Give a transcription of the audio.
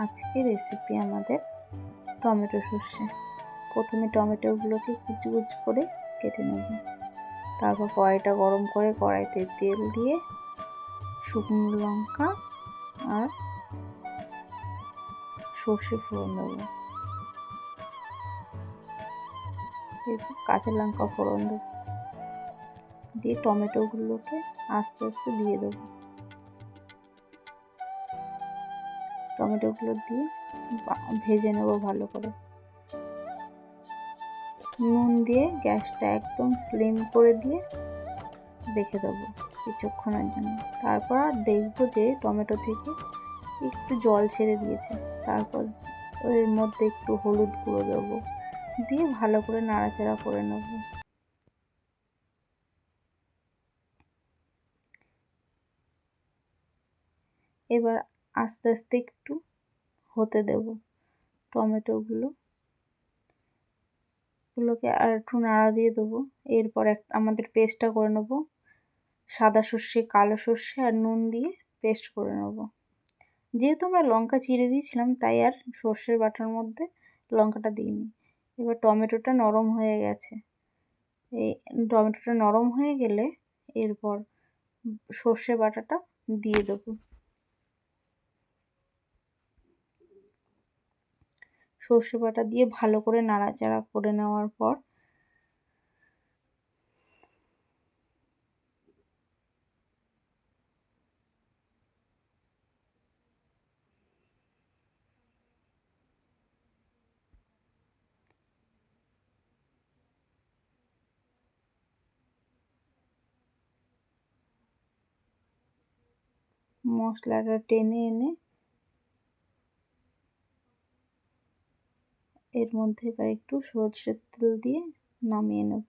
আজকে রেসিপি আমাদের টমেটো সর্ষে। প্রথমে টমেটোগুলোকে কুচি কুচি করে কেটে নেব। তারপর কড়াইটা গরম করে কড়াইতে তেল দিয়ে শুকনো লঙ্কা আর সর্ষে ফোড়ন দেবো। কাঁচা লঙ্কা ফোড়ন দেবো। দিয়ে টমেটোগুলোকে আস্তে আস্তে দিয়ে দেবো। টমেটোগুলো দিয়ে ভেজে নেব ভালো করে। নুন দিয়ে গ্যাসটা একদম স্লিম করে দিয়ে রেখে দেবো কিছুক্ষণের জন্য। তারপর আর দেখব যে টমেটো থেকে একটু জল ছেড়ে দিয়েছে। তারপর এর মধ্যে একটু হলুদ গুঁড়ো দেবো। দিয়ে ভালো করে নাড়াচাড়া করে নেব। এবার আস্তে আস্তে একটু হতে দেব টমেটোগুলো। গুলোকে আর একটু নাড়া দিয়ে দেবো। এরপর এক, আমাদের পেস্টটা করে নেব। সাদা সর্ষে, কালো সর্ষে আর নুন দিয়ে পেস্ট করে নেব। যেহেতু আমরা লঙ্কা চিড়ে দিয়েছিলাম, তাই আর সর্ষের বাটার মধ্যে লঙ্কাটা দিইনি। এবার টমেটোটা নরম হয়ে গেছে। এই টমেটোটা নরম হয়ে গেলে এরপর সর্ষে বাটাটা দিয়ে দেবো। সর্ষে বাটা দিয়ে ভালো করে নাড়াচাড়া করে নেওয়ার পর মশলাটা টেনে এনে এর মধ্যে এবার একটু সরষের তেল দিয়ে নামিয়ে নেব।